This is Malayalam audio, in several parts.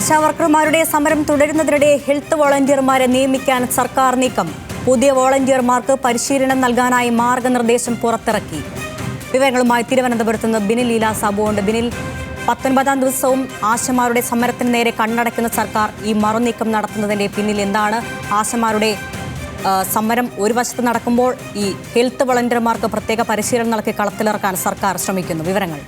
ആശാവർക്കർമാരുടെ സമരം തുടരുന്നതിനിടെ ഹെൽത്ത് വോളണ്ടിയർമാരെ നിയമിക്കാൻ സർക്കാർ നീക്കം. പുതിയ വോളണ്ടിയർമാർക്ക് പരിശീലനം നൽകാനായി മാർഗനിർദ്ദേശം പുറത്തിറക്കി. വിവരങ്ങളുമായി തിരുവനന്തപുരത്ത് നിന്ന് ബിനിൽ ലീല സാബുണ്ട് ബിനിൽ പത്തൊൻപതാം ദിവസവും ആശമാരുടെ സമരത്തിന് നേരെ കണ്ണടയ്ക്കുന്ന സർക്കാർ ഈ മറുനീക്കം നടത്തുന്നതിന്റെ പിന്നിൽ എന്താണ്? ആശമാരുടെ സമരം ഒരു വശത്ത് നടക്കുമ്പോൾ ഈ ഹെൽത്ത് വളണ്ടിയർമാർക്ക് പ്രത്യേക പരിശീലനം നൽകി കളത്തിലിറക്കാൻ സർക്കാർ ശ്രമിക്കുന്നു. വിവരങ്ങൾ.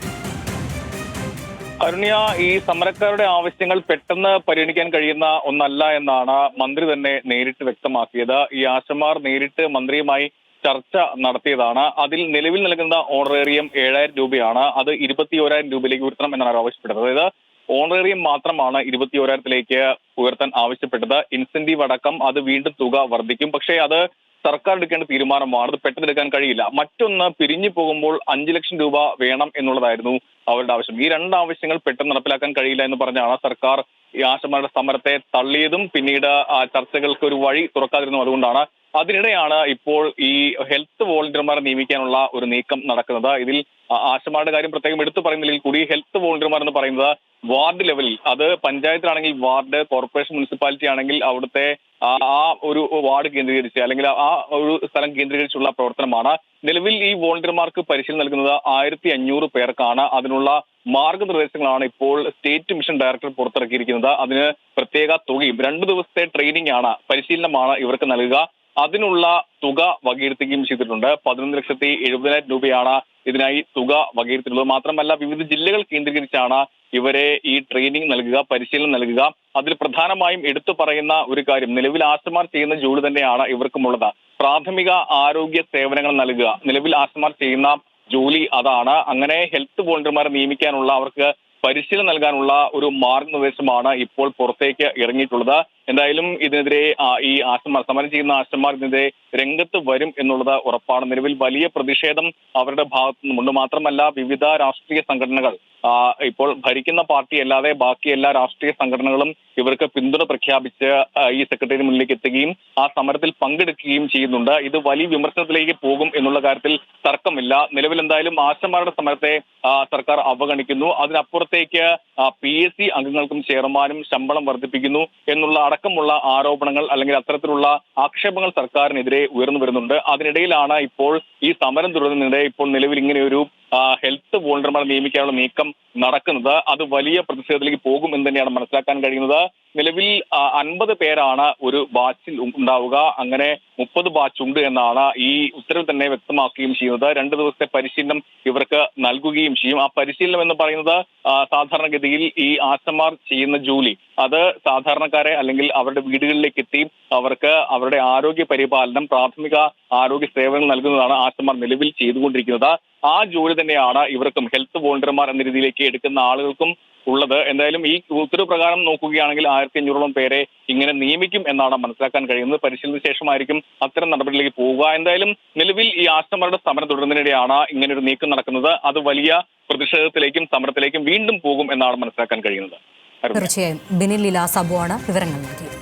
അരുണ്യ ഈ സമരക്കാരുടെ ആവശ്യങ്ങൾ പെട്ടെന്ന് പരിഗണിക്കാൻ കഴിയുന്ന ഒന്നല്ല എന്നാണ് മന്ത്രി തന്നെ നേരിട്ട് വ്യക്തമാക്കിയത്. ഈ ആശമാർ നേരിട്ട് മന്ത്രിയുമായി ചർച്ച നടത്തിയതാണ്. അതിൽ നിലവിൽ നൽകുന്ന ഓണറേറിയം ഏഴായിരം രൂപയാണ്. അത് ഇരുപത്തി ഓരായിരം രൂപയിലേക്ക് ഉയർത്തണം എന്നാണ് ആവശ്യപ്പെട്ടത്. അതായത് ഓണറേറിയം മാത്രമാണ് ഇരുപത്തി ഓരായിരത്തിലേക്ക് ഉയർത്താൻ ആവശ്യപ്പെട്ടത്. ഇൻസെന്റീവ് അടക്കം അത് വീണ്ടും തുക വർദ്ധിക്കും. പക്ഷേ അത് സർക്കാർ എടുക്കേണ്ട തീരുമാനമാണ്. അത് പെട്ടെന്ന് എടുക്കാൻ കഴിയില്ല. മറ്റൊന്ന് പിരിഞ്ഞു പോകുമ്പോൾ അഞ്ചു ലക്ഷം രൂപ വേണം എന്നുള്ളതായിരുന്നു അവരുടെ ആവശ്യം. ഈ രണ്ട് ആവശ്യങ്ങൾ പെട്ടെന്ന് നടപ്പിലാക്കാൻ കഴിയില്ല എന്ന് പറഞ്ഞാണ് സർക്കാർ ഈ ആശമാരുടെ സമരത്തെ തള്ളിയതും പിന്നീട് ആ ചർച്ചകൾക്ക് ഒരു വഴി തുറക്കാതിരുന്നതും. അതുകൊണ്ടാണ് അതിനിടെയാണ് ഇപ്പോൾ ഈ ഹെൽത്ത് വോളണ്ടിയർമാരെ നിയമിക്കാനുള്ള ഒരു നീക്കം നടക്കുന്നത്. ഇതിൽ ആശമാരുടെ കാര്യം പ്രത്യേകം എടുത്തു പറയുന്നില്ലെങ്കിൽ കൂടി ഹെൽത്ത് വോളണ്ടിയർമാർ എന്ന് പറയുന്നത് വാർഡ് ലെവലിൽ അത് പഞ്ചായത്തിലാണെങ്കിൽ വാർഡ് കോർപ്പറേഷൻ മുനിസിപ്പാലിറ്റി ആണെങ്കിൽ അവിടുത്തെ ആ ഒരു വാർഡ് കേന്ദ്രീകരിച്ച് അല്ലെങ്കിൽ ആ ഒരു സ്ഥലം കേന്ദ്രീകരിച്ചുള്ള പ്രവർത്തനമാണ്. നിലവിൽ ഈ വോളണ്ടിയർമാർക്ക് പരിശീലനം നൽകുന്നത് ആയിരത്തി അഞ്ഞൂറ് പേർക്കാണ്. അതിനുള്ള മാർഗനിർദ്ദേശങ്ങളാണ് ഇപ്പോൾ സ്റ്റേറ്റ് മിഷൻ ഡയറക്ടർ പുറത്തിറക്കിയിരിക്കുന്നത്. അതിന് പ്രത്യേക തുകയും രണ്ടു ദിവസത്തെ ട്രെയിനിങ് ആണ് പരിശീലനമാണ് ഇവർക്ക് നൽകുക. അതിനുള്ള തുക വകയിരുത്തുകയും ചെയ്തിട്ടുണ്ട്. പതിനൊന്ന് ലക്ഷത്തി എഴുപതിനായിരം രൂപയാണ് ഇതിനായി തുക വകയിരുത്തിയിട്ടുള്ളത്. മാത്രമല്ല വിവിധ ജില്ലകൾ കേന്ദ്രീകരിച്ചാണ് ഇവരെ ഈ ട്രെയിനിങ് നൽകുക പരിശീലനം നൽകുക. അതിൽ പ്രധാനമായും എടുത്തു പറയുന്ന ഒരു കാര്യം നിലവിൽ ആശമാർ ചെയ്യുന്ന ജോലി തന്നെയാണ് ഇവർക്കുമുള്ളത്. പ്രാഥമിക ആരോഗ്യ സേവനങ്ങൾ നൽകുക. നിലവിൽ ആശമാർ ചെയ്യുന്ന ജോലി അതാണ്. അങ്ങനെ ഹെൽത്ത് വോളണ്ടിയർമാരെ നിയമിക്കാനുള്ള അവർക്ക് പരിശീലനം നൽകാനുള്ള ഒരു മാർഗനിർദ്ദേശമാണ് ഇപ്പോൾ പുറത്തേക്ക് ഇറങ്ങിയിട്ടുള്ളത്. എന്തായാലും ഇതിനെതിരെ ഈ ആശമാർ സമരം ചെയ്യുന്ന ആശമാർ ഇതിനെതിരെ രംഗത്ത് വരും എന്നുള്ളത് ഉറപ്പാണ്. നിലവിൽ വലിയ പ്രതിഷേധം അവരുടെ ഭാഗത്തു നിന്നുമുണ്ട് മാത്രമല്ല വിവിധ രാഷ്ട്രീയ സംഘടനകൾ ഇപ്പോൾ ഭരിക്കുന്ന പാർട്ടി അല്ലാതെ ബാക്കി എല്ലാ രാഷ്ട്രീയ സംഘടനകളും ഇവർക്ക് പിന്തുണ പ്രഖ്യാപിച്ച് ഈ സെക്രട്ടറി മുന്നിലേക്ക് എത്തുകയും ആ സമരത്തിൽ പങ്കെടുക്കുകയും ചെയ്യുന്നുണ്ട്. ഇത് വലിയ വിമർശനത്തിലേക്ക് പോകും എന്നുള്ള കാര്യത്തിൽ തർക്കമില്ല. നിലവിൽ എന്തായാലും ആശമാരുടെ സമരത്തെ സർക്കാർ അവഗണിക്കുന്നു. അതിനപ്പുറത്തേക്ക് പി എസ് സി അംഗങ്ങൾക്കും ചെയർമാനും ശമ്പളം വർദ്ധിപ്പിക്കുന്നു എന്നുള്ള അടക്കമുള്ള ആരോപണങ്ങൾ അല്ലെങ്കിൽ അത്തരത്തിലുള്ള ആക്ഷേപങ്ങൾ സർക്കാരിനെതിരെ ഉയർന്നു വരുന്നുണ്ട്. അതിനിടയിലാണ് ഇപ്പോൾ ഈ സമരം തുടരുന്നതിനിടെ ഇപ്പോൾ നിലവിൽ ഇങ്ങനെയൊരു ഹെൽത്ത് വോളണ്ടിയർമാരെ നിയമിക്കാനുള്ള നീക്കം നടക്കുന്നത് അത് വലിയ പ്രതിഷേധത്തിലേക്ക് പോകും എന്ന് തന്നെയാണ് മനസ്സിലാക്കാൻ കഴിയുന്നത്. നിലവിൽ അൻപത് പേരാണ് ഒരു ബാച്ചിൽ ഉണ്ടാവുക. അങ്ങനെ മുപ്പത് ബാച്ച് ഉണ്ട് എന്നാണ് ഈ ഉത്തരവ് തന്നെ വ്യക്തമാക്കുകയും ചെയ്യുന്നത്. രണ്ട് ദിവസത്തെ പരിശീലനം ഇവർക്ക് നൽകുകയും ചെയ്യും. ആ പരിശീലനം എന്ന് പറയുന്നത് സാധാരണഗതിയിൽ ഈ ആശമാർ ചെയ്യുന്ന ജോലി. അത് സാധാരണക്കാരെ അല്ലെങ്കിൽ അവരുടെ വീടുകളിലേക്ക് എത്തി അവർക്ക് അവരുടെ ആരോഗ്യ പരിപാലനം പ്രാഥമിക ആരോഗ്യ സേവനം നൽകുന്നതാണ് ആശമാർ നിലവിൽ ചെയ്തുകൊണ്ടിരിക്കുന്നത്. ആ ജോലി തന്നെയാണ് ഇവർക്കും ഹെൽത്ത് വോളണ്ടിയർമാർ എന്ന രീതിയിലേക്ക് എടുക്കുന്ന ആളുകൾക്കും ഉള്ളത്. എന്തായാലും ഈ ഉത്തരവ് പ്രകാരം നോക്കുകയാണെങ്കിൽ ആയിരത്തി അഞ്ഞൂറോളം പേരെ ഇങ്ങനെ നിയമിക്കും എന്നാണ് മനസ്സിലാക്കാൻ കഴിയുന്നത്. പരിശീലന ശേഷമായിരിക്കും അത്തരം നടപടിയിലേക്ക് പോവുക. എന്തായാലും നിലവിൽ ഈ ആശ്രമരുടെ സമരം തുടരുന്നതിനിടെയാണ് ഇങ്ങനെ ഒരു നീക്കം നടക്കുന്നത്. അത് വലിയ പ്രതിഷേധത്തിലേക്കും സമരത്തിലേക്കും വീണ്ടും പോകും എന്നാണ് മനസ്സിലാക്കാൻ കഴിയുന്നത്. തീർച്ചയായും. ബിനിൽ ലീല സബുവാണ് വിവരങ്ങൾ നൽകിയത്.